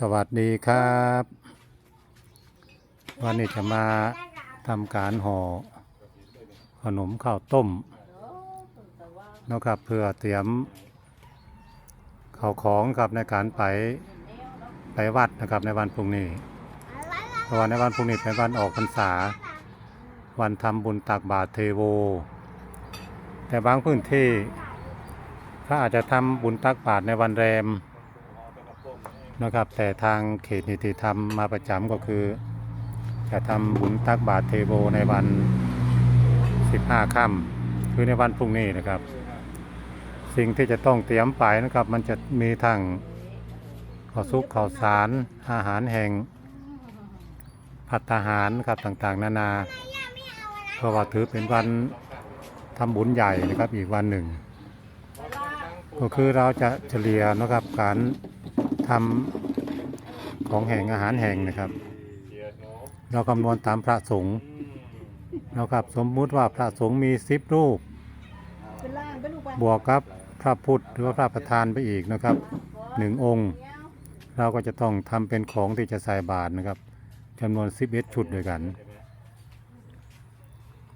สวัสดีครับ วันนี้จะมาทำการห่อขนมข้าวต้มนะครับเพื่อเตรียมข้าวของครับในการไปไปวัดนะครับในวันพรุ่งนี้เพราะว่าในวันพรุ่งนี้เป็นวันออกพรรษา วันทำบุญตักบาตรเทโว แต่บางพื้นที่เขาอาจจะทำบุญตักบาตรในวันแรม นะครับ แต่ทางเขตนิติธรรมมาประจำก็คือ จะทำบุญตักบาตรเทโวในวัน 15ค่ำคือในวันพรุ่งนี้นะครับ สิ่งที่จะต้องเตรียมไปนะครับ มันจะมีทั้งข้าวซุปข้าวสารอาหารแห่งผัดอาหารครับต่างๆ นานาเพราะว่าถือเป็นวันทำบุญใหญ่นะครับอีกวันหนึ่ง ก็คือเราจะเฉลี่ยนะครับการ ทำของแห่งอาหารแห่งนะครับ เราคำนวณตามพระสงฆ์นะครับสมมุติว่าพระสงฆ์มีสิบรูปเป็นล่างเป็นลูกไปบวกกับพระพุทธหรือว่าพระประธานไปอีกนะครับหนึ่งองค์ เราก็จะต้องทำเป็นของที่จะใส่บาตรนะครับจำนวน11ชุดด้วยกัน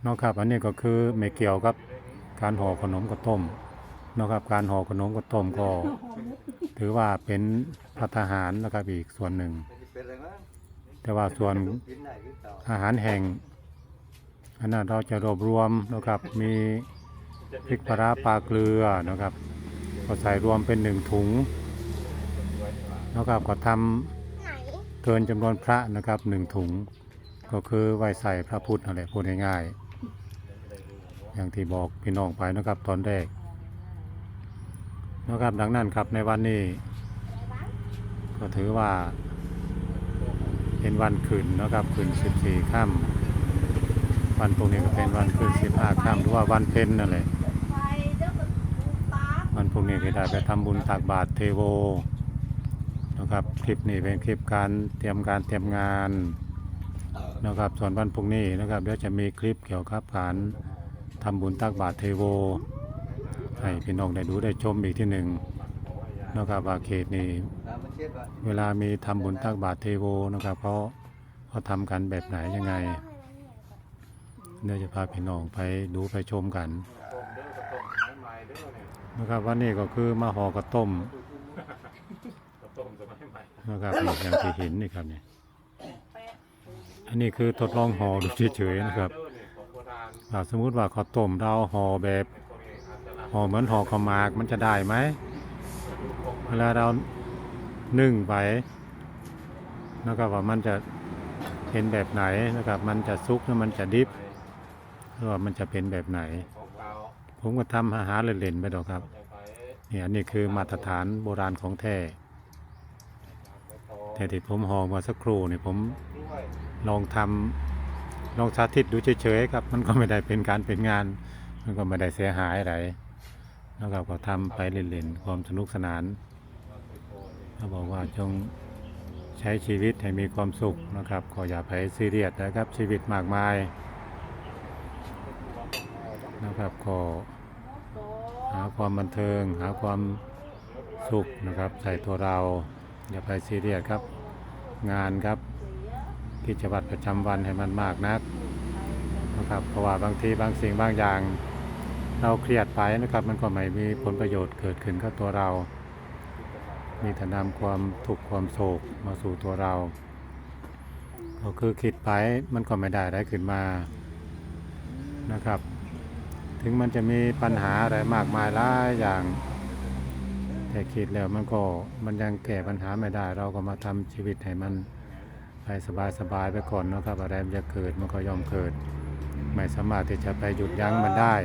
นะครับอันนี้ก็คือไม่เกี่ยวกับการห่อขนมข้าวต้ม นะครับ การห่อขนมข้าวต้มก็ ถือว่าเป็นพัฒหารนะครับอีกส่วนหนึ่ง แต่ว่าส่วนอาหารแห่งอันนั้นเราจะรวบรวมนะครับมีพริกปลาร้าปลาเกลือนะครับ ก็ใส่รวมเป็นหนึ่งถุงนะครับก็ทำเกินจำนวนพระนะครับหนึ่งถุง ก็คือไว้ใส่พระพุทธอะไรพูดง่ายๆอย่างที่บอกพี่น้องไปนะครับตอนแรก นะครับดังนั้นครับในวันนี้ ก็ถือว่าเป็นวันขึ้นนะครับขึ้น 14ค่ำวันพรุ่งนี้ก็เป็นวันขึ้น 15ค่ำหรือว่าวันเพ็ญนั่นแหละวันพรุ่งนี้ก็ได้ไปทำบุญตักบาตรเทโวนะครับคลิปนี้เป็นคลิปการเตรียมการเตรียมงานนะครับส่วนวันพรุ่งนี้นะครับเดี๋ยวจะมีคลิปเกี่ยวกับการทำบุญตักบาตรเทโว ให้พี่น้องได้ดูได้ชมอีกที่หนึ่งนะครับว่าเขตนี้ตามมาเช็ดว่าเวลามีทำบุญตักบาตรเทโวนะครับเขาเขาทำกันแบบไหนยังไงเดี๋ยวจะพาพี่น้องไปดูไปชมกันนะครับวันนี้ก็คือมาห่อกระต้มนะครับอย่างที่เห็นนี่ครับเนี่ยอันนี้คือทดลองห่อดูเฉยๆนะครับสมมุติว่าข้าวต้มเราห่อแบบ ห่อเหมือนห่อขมากมันจะได้ไหมเวลาเรานึ่งไปนะครับว่ามันจะเป็นแบบไหนนะครับ มันจะซุกหรือมันจะดิบหรือว่ามันจะเป็นแบบไหน ผมก็ทำอาหารเล่นๆไปดอกครับเนี่ยนนี้คือมาตรฐานโบราณของแท้แต่ที่ผมห่อมาสักครู่เนี่ยผมลองทำลองสาธิตดูเฉยๆครับ มันก็ไม่ได้เป็นการเป็นงาน มันก็ไม่ได้เสียหายอะไร นะครับก็ทำไปเล่นๆความสนุกสนานเขาบอกว่าจงใช้ชีวิตให้มีความสุขนะครับก็อย่าไปซีเรียสนะครับชีวิตมากมายนะครับก็หาความบันเทิง หาความสุขนะครับใส่ตัวเรา อย่าไปซีเรียสครับ งานครับกิจวัตรประจำวันให้มันมากนักนะครับเพราะว่าบางทีบางสิ่งบางอย่าง เราเครียดไปนะครับ มันก็ไม่มีผลประโยชน์เกิดขึ้นกับตัวเรา มีแต่นำความทุกข์ความโศกมาสู่ตัวเราก็คือคิดไปมันก็ไม่ได้อะไรขึ้นมานะครับ ถึงมันจะมีปัญหาอะไรมากมายหลายอย่าง แต่คิดแล้วมันก็มันยังแก้ปัญหาไม่ได้ เราก็มาทำชีวิตให้มันไปสบายๆไปก่อนนะครับอะไรมันจะเกิดมันก็ยอมเกิด ไม่สามารถที่จะไปหยุดยั้งมันได้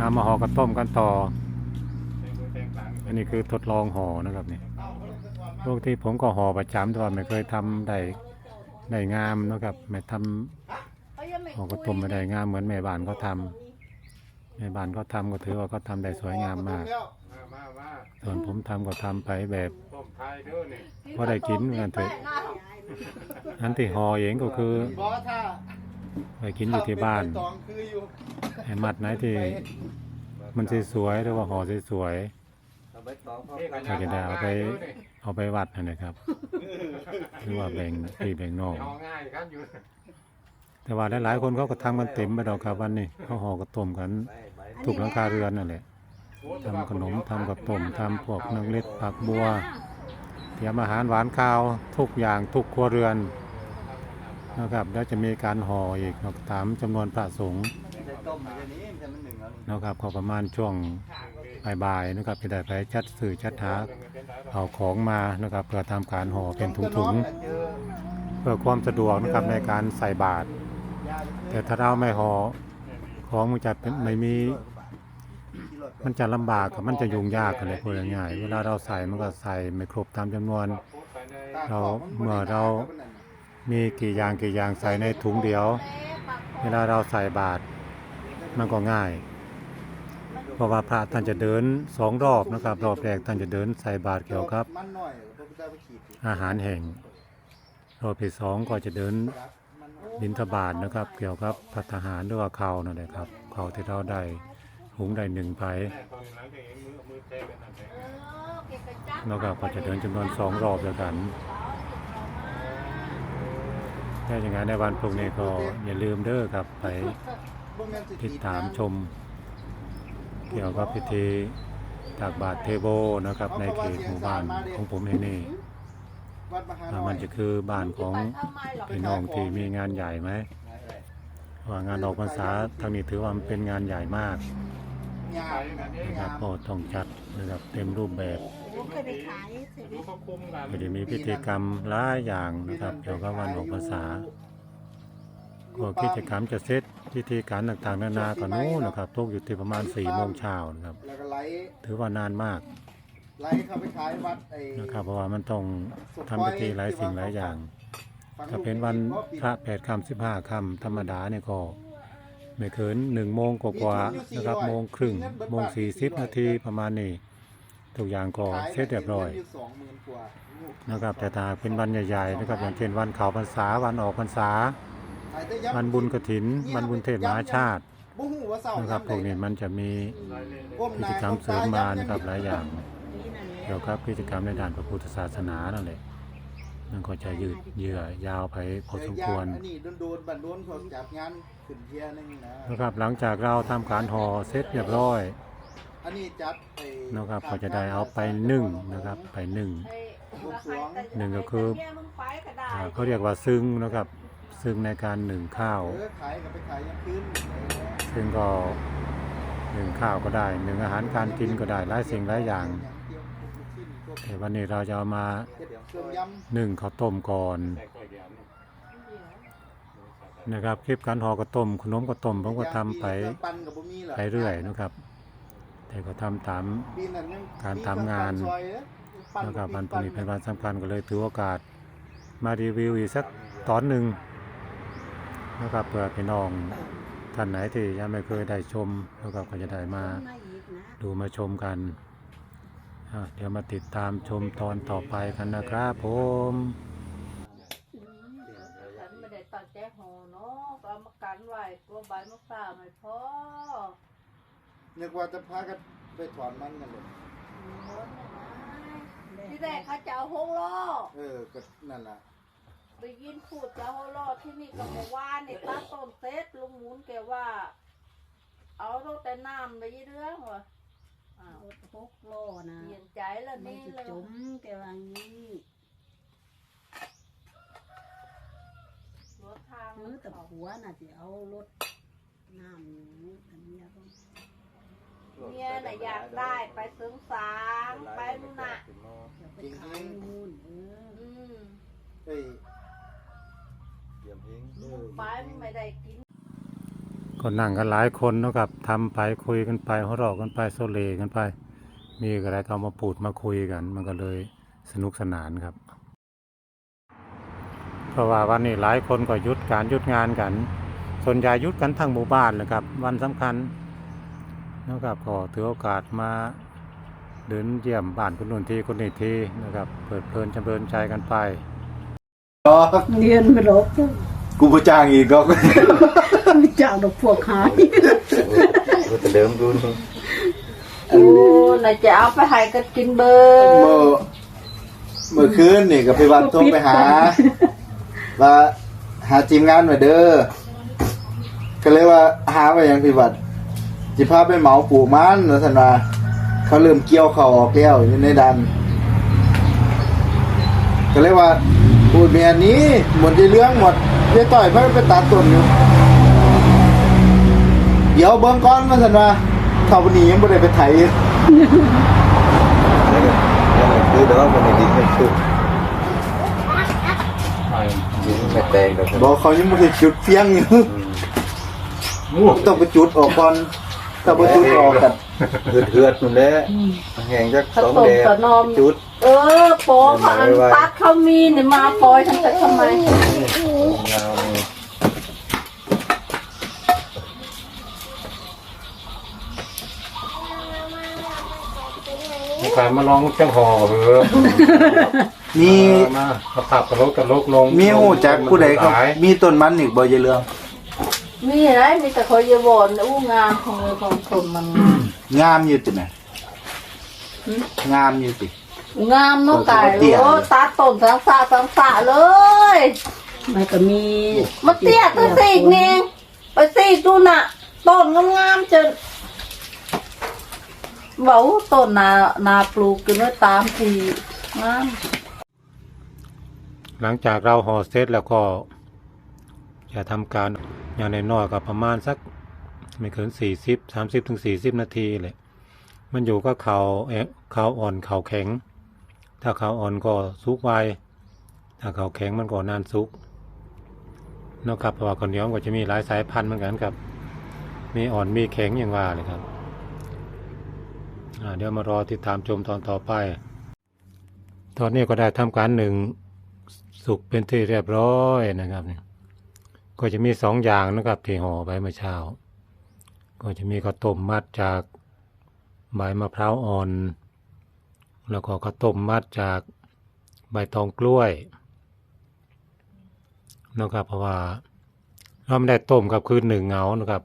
เอามาห่อกระต้มกันต่อ อันนี้คือทดลองห่อนะครับนี่ปกติผมก็ห่อประจำแต่ว่าไม่เคยทำได้ได้งามนะครับ ไม่ทำห่อกระต้มไม่ได้งามเหมือนแม่บ้านเขาทำแม่บ้านเขาทำก็ถือว่าเขาทำได้สวยงามมาก ส่วนผมทำก็ทำไปแบบเด้อนี่พอได้กินเหมือนกันเถอะอันที่ห่อเองก็คือ ไปกินอยู่ที่บ้านตองคืออยู่ไอ้มัดไหนที่มันสวยๆหรือว่าห่อสวยเอาใบบิดสองพร้อมก็กันจะได้เอาไปเอาไปวัดนั่นนะครับ หรือว่าแบ่งพี่แบ่งน้อง เอาง่ายครับอยู่แต่ว่าหลายๆคนเขาก็ทำกันเต็มไปดอกครับวันนี้เขาห่อกระต้มกันไปไปถูกหลังคาเรือนนั่นแหละทำขนมทำกับต้มทำพวกนังเล็ดผักบัวเตรียมอาหารหวานข้าวทุกอย่างทุกครัวเรือน นะครับแล้วจะมีการห่ออีกเนาะตามจำนวนพระสงฆ์นะครับก็ประมาณช่วงบ่ายๆนะครับจะได้ไปจัดสื่อจัดหาเอาของมานะครับเพื่อทำการห่อเป็นถุงๆเพื่อความสะดวกนะครับในการใส่บาตรแต่ถ้าเราไม่ห่อของมันจะเป็นไม่มีมันจะลำบากกับมันจะยุ่งยากกันเลยพูดง่ายๆเวลาเราใส่มันก็ใส่ไม่ครบตามจำนวน เราเมื่อเรา มีกี่อย่างกี่อย่างใส่ในถุงเดียว เวลาเราใส่บาตรมันก็ง่าย เพราะว่าพระท่านจะเดินสองรอบนะครับ รอบแรกท่านจะเดินใส่บาตรเกี่ยวกับ อาหารแห่ง รอบที่สองก็จะเดินบินทบาทนะครับ เกี่ยวกับพัฒหารหรือว่าข้านั่นแหละครับเขาที่เราได้หุงได้หนึ่งไผ่นะครับก็จะเดินจำนวนสองรอบแล้วกัน แค่อย่างนั้นในวันพรุ่งนี้ก็อย่าลืมเด้อครับไปติดตามชม เกี่ยวกับพิธีตักบาตรเทโวนะครับในเขตหมู่บ้านของผมแห่งนี้วัดมหาอ่าน้อยมันจะคือบ้านของพี่น้องที่มีงานใหญ่ไหมว่างานออกพรรษาทางนี้ถือว่ามันเป็นงานใหญ่มากนะครับก็ต้องจัดนะครับเต็มรูปแบบ ผมเคยไปขายเสร็จเขาคุมกันก็จะมีพิธีกรรมหลายอย่างนะครับ เกี่ยวกับวันออกพรรษาก็กิจกรรมจะเสร็จพิธีการต่างๆนานาก็นู้นนะครับตกอยู่ที่ประมาณ4โมงเช้านะครับ แล้วก็ไหลถือว่านานมากไหลเข้าไปขายวัดไอ้นะครับ เพราะว่ามันต้องทำพิธีหลายสิ่งหลายอย่างถ้าเป็นวันพระแปดค่ำสิบห้าค่ำธรรมดาเนี่ยก็ไม่เกินหนึ่งโมงกว่าๆนะครับโมงครึ่งโมงสี่สิบนาทีประมาณนี้ ทุกอย่างก็เสร็จเรียบร้อยสองหมื่นกว่านะครับ แต่ถ้าเป็นวันใหญ่ๆนะครับ อย่างเช่นวันเขาพรรษาวันออกพรรษาขายแต่ยัวันบุญกฐิน วันบุญเทศมหาชาติบ่ฮู้ว่าเศร้านะครับพวกนี้มันจะมีก้มหกิน้าจกรรมเสริมมานะครับหลายอย่างนี่นั่นแหละเกี่ยวกับกิจกรรมในด้านพระพุทธศาสนานั่นแหละมันก็จะยืดเยื้อยาวไปพอสมควรอันนี้โดนๆบันโดนเขาจับงานขึ้นเทียนึงนะนะครับหลังจากเราทำการห่อเสร็จเรียบร้อย อันนี้จัดไปนะครับ ก็จะได้เอาไปนึ่งนะครับ ไปนึ่งหนึ่งก็คืออ่าเขาเรียกว่าซึ่งนะครับ ซึ่งในการหนึ่งข้าว เออขายกับไปขายยังคืนซึ่งก็หนึ่งข้าวก็ได้หนึ่งอาหารการกินก็ได้หลายสิ่งหลายอย่างแต่วันนี้เราจะเอามาเครื่องยหนึ่งข้าวต้มก่อนนะครับคลิปการห่อข้าวต้มขนมข้าวต้มผมก็ทำไปปั่นกับบ่มีหรอ ไปเรื่อยนะครับ แต่ก็ทำตามการทำงานมีเครื่องปั่ซอยเด้อนะครับวันพรุ่งนี้เป็นวันสำคัญก็เลยถือโอกาสมารีวิวอีกสักตอนหนึ่งนะครับเพื่อพี่น้องท่านไหนที่ยังไม่เคยได้ชมนะครับก็จะได้มาดูมาชมกัน เดี๋ยวมาติดตามชมตอนต่อไปกันนะครับผมฉันไม่ได้ตัดแจ้หอเนาะก็มากันไว้กลัวใบมะพร้าวไม่พอ นึกว่าจะพากันไปถอนมันนั่นแหละที่แรกเขาจะเอาหกล้อเออก็นั่นล่ะไปยินพูดจะเอาหกล้อที่นี่ก็บอกว่าเนี่ยตาต้นเซตลุงหมุนแกว่า เอารถแต่น้ำไปยี่เรื่องวะอ้าวหกโลนะเปลี่ยนใจแล้วมันนี่จะเลยจมแกว่างี้รถทางเออแต่ผัวน่ะจะเอารถน้ำอยู่แต่เมียต้อง เมียน่ะอยากได้ไปเสริมสางไปนู่นน่ะจะไปขายนู่นเอออืมเอ้ยเยี่ยมเฮงมึงไปมึงไม่ได้กินก็นั่งกันหลายคนเนาะครับทำไปคุยกันไปหัวเราะกันไปโซเลกันไป มีอะไรก็เอามาปูดมาคุยกัน มันก็เลยสนุกสนานครับ เพราะว่าวันนี้หลายคนก็หยุดการหยุดงานกัน ส่วนใหญ่หยุดกันทั้งหมู่บ้านเลยครับ วันสำคัญ นะครับก็ถือโอกาสมาเดินเยี่ยมบ้านคนนู้นทีคนนี้ทีนะครับเปิดเพลินจำเริญใจกันไปเรียนไม่หรอกกูก็จ้างอีกก็ไม่จ้างดอกพวกหายกูแต่เดิมกูนี่โอ้ไหนจะเอาไปให้กันกินเบอเมื่อร์เมื่อคืนนี่ก็ไปวันโทรไปหาว่าหาทีมงานมาเด้อก็เลยว่าหาไปยังพิบัติ จิพาไปเหมาปลูกมันแล้วสันว่าเขาเริ่มเกี่ยวเขาออกแล้วอยู่ในดัน ก็เลยว่าพูดเมียนี้หมดที่เรื่องหมดเดี๋ยวต่อยเพิ่นไปตัดต้นอยู่ เดี๋ยวเบิ่งก่อนมาสันว่าเขาวันนี้ยังไม่ได้ไปไถแล้วก็แล้วก็คือแต่ว่ามันในดินมันสุกดินมันไม่แตกแล้บอกเขายังไม่ได้จุดเฟียงอยู่ ต้องไปจุดออกก่อน ถ้าไปจุดออกกันเหือดเหือดนู่นแหละแห้งจักผสองสมแดดกับนมจุด เออโป๊ะอันตัดเขามีเนี่ยมาปล่อยทั้งแต่ทำไมยาวนี่ขายมาลองจังห่อเหอะมีมาเอาผักกระโลกกระโลกลงมีหูจักผู้ใดเขาขายมีต้นมันอีกบ่อยายเรื่อง มีอะไรมีแต่คอยจะบ่นอู้งามของเลยของคนมันงามอยู่ติไหมงามอยู่ติงามเนาะไก่เตี้ยโอ้ตัดต้นสังสะสังสะเลย มันก็มีมาเตี้ยตัวสีกนี่ไปสีกดูน่ะต้นงามๆจะเว้าต้นนานาปลูกกันไว้ตามทีงามหลังจากเราห่อเสร็จแล้วก็จะทำการ อย่างน้อยๆก็ประมาณสักไม่เกินสี่สิบสามสิบถึงสี่สิบนาทีเลยมันอยู่ก็เขาเอะเขาอ่อนเขาแข็ง ถ้าเขาอ่อนก็สุกไวถ้าเขาแข็งมันก็นานสุกนาะครับเพราะว่าข้าวเหนียวมันก็จะมีหลายสายพันธุ์เหมือนกันครับ มีอ่อนมีแข็งอย่างว่าเลยครับอ่าเดี๋ยวมารอติดตามชมตอนต่อไป ตอนนี้ก็ได้ทำการหนึ่งสุกเป็นที่เรียบร้อยนะครับเนี่ย ก็จะมีสองอย่างนะครับที่ห่อไว้เมื่อเช้า ก็จะมีข้าวต้มมัดจากใบมะพร้าวอ่อน แล้วก็ข้าวต้มมัดจากใบตองกล้วยนะครับเพราะว่าเราไม่ได้ต้มกับคืนหนึ่งเงานะครับ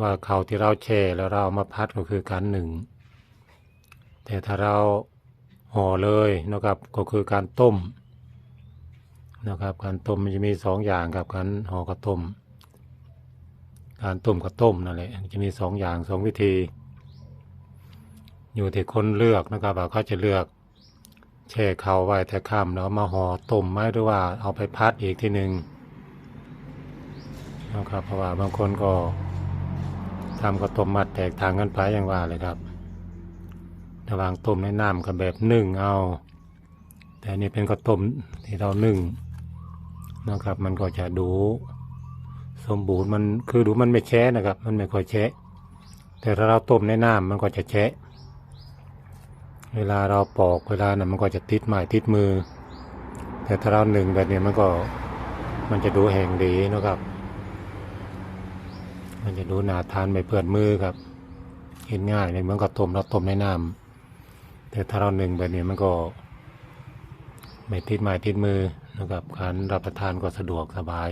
ว่าเขาวที่เราแช่แล้วเราเอามาพัดก็คือการหนึ่งแต่ถ้าเราห่อเลยนะครับก็คือการต้ม นะครับการต้มมันจะมีสองอย่างกับการห่อกับต้ม การต้มกับต้มนั่นแหละจะมีสองอย่างสองวิธี อยู่ที่คนเลือกนะครับว่าเขาจะเลือกแช่เขาไว้แต่ค่ำแล้วมาห่อต้มไหมหรือว่าเอาไปพัดอีกทีหนึ่งนะครับเพราะว่าบางคนก็ทำข้าวต้มมัดแตกต่างกันไปอย่างว่าเลยครับระหว่างต้มในน้ำกับแบบนึ่งเอา แต่นนี่เป็นข้าวต้มที่เรานึ่ง นะครับ มันก็จะดูสมบูรณ์มันคือดูมันไม่แช่นะครับ มันไม่ค่อยแช่แต่ถ้าเราต้มในน้ำมันก็จะแช่เวลาเราปอกเวลานั้นมันก็จะติดไม้ติดมือ แต่ถ้าเราหนึ่งแบบนี้มันก็มันจะดูแห้งดีนะครับ มันจะดูหนาทานไม่เปื้อนมือครับเห็นง่ายเลยเมือนกับต้มเราต้มในน้ำแต่ถ้าเราหนึ่งแบบนี้มันก็ ไม่ติดไม้ติดมือ นะครับการรับประทานก็สะดวกสบาย